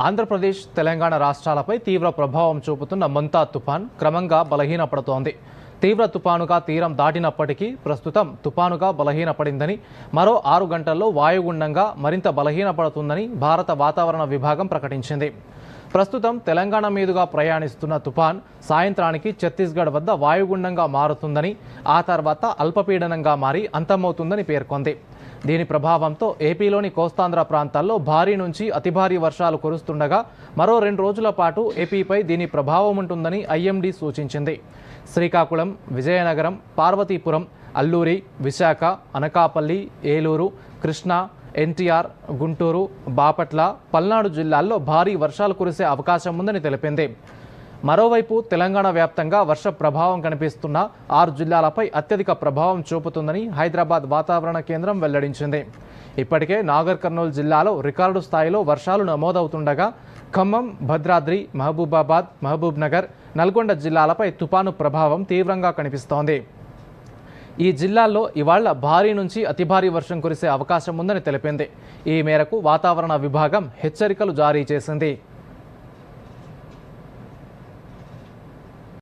ఆంధ్రప్రదేశ్ తెలంగాణ రాష్ట్రాలపై తీవ్ర ప్రభావం చూపుతున్న మంతా తుఫాన్ క్రమంగా బలహీనపడుతోంది. తీవ్ర తుపానుగా తీరం దాటినప్పటికీ ప్రస్తుతం తుపానుగా బలహీనపడిందని మరో ఆరు గంటల్లో వాయుగుండంగా మరింత బలహీనపడుతుందని భారత వాతావరణ విభాగం ప్రకటించింది. ప్రస్తుతం తెలంగాణ మీదుగా ప్రయాణిస్తున్న తుఫాన్ సాయంత్రానికి ఛత్తీస్గఢ్ వద్ద వాయుగుండంగా మారుతుందని ఆ తర్వాత అల్పపీడనంగా మారి అంతమవుతుందని పేర్కొంది. దీని ప్రభావంతో ఏపీలోని కోస్తాంధ్ర ప్రాంతాల్లో భారీ నుంచి అతి భారీ వర్షాలు కురుస్తుండగా మరో రెండు రోజుల పాటు ఏపీపై దీని ప్రభావం ఉంటుందని ఐఎండీ సూచించింది. శ్రీకాకుళం విజయనగరం పార్వతీపురం అల్లూరి విశాఖ అనకాపల్లి ఏలూరు కృష్ణా ఎన్టీఆర్ గుంటూరు బాపట్ల పల్నాడు జిల్లాల్లో భారీ వర్షాలు కురిసే అవకాశం ఉందని తెలిపింది. మరోవైపు తెలంగాణ వ్యాప్తంగా వర్ష ప్రభావం కనిపిస్తున్న ఆరు జిల్లాలపై అత్యధిక ప్రభావం చూపుతుందని హైదరాబాద్ వాతావరణ కేంద్రం వెల్లడించింది. ఇప్పటికే నాగర్ కర్నూలు జిల్లాలో రికార్డు స్థాయిలో వర్షాలు నమోదవుతుండగా ఖమ్మం భద్రాద్రి మహబూబాబాద్ మహబూబ్ నగర్ నల్గొండ జిల్లాలపై తుపాను ప్రభావం తీవ్రంగా కనిపిస్తోంది. ఈ జిల్లాల్లో ఇవాళ భారీ నుంచి అతి భారీ వర్షం కురిసే అవకాశం ఉందని తెలిపింది. ఈ మేరకు వాతావరణ విభాగం హెచ్చరికలు జారీ చేసింది.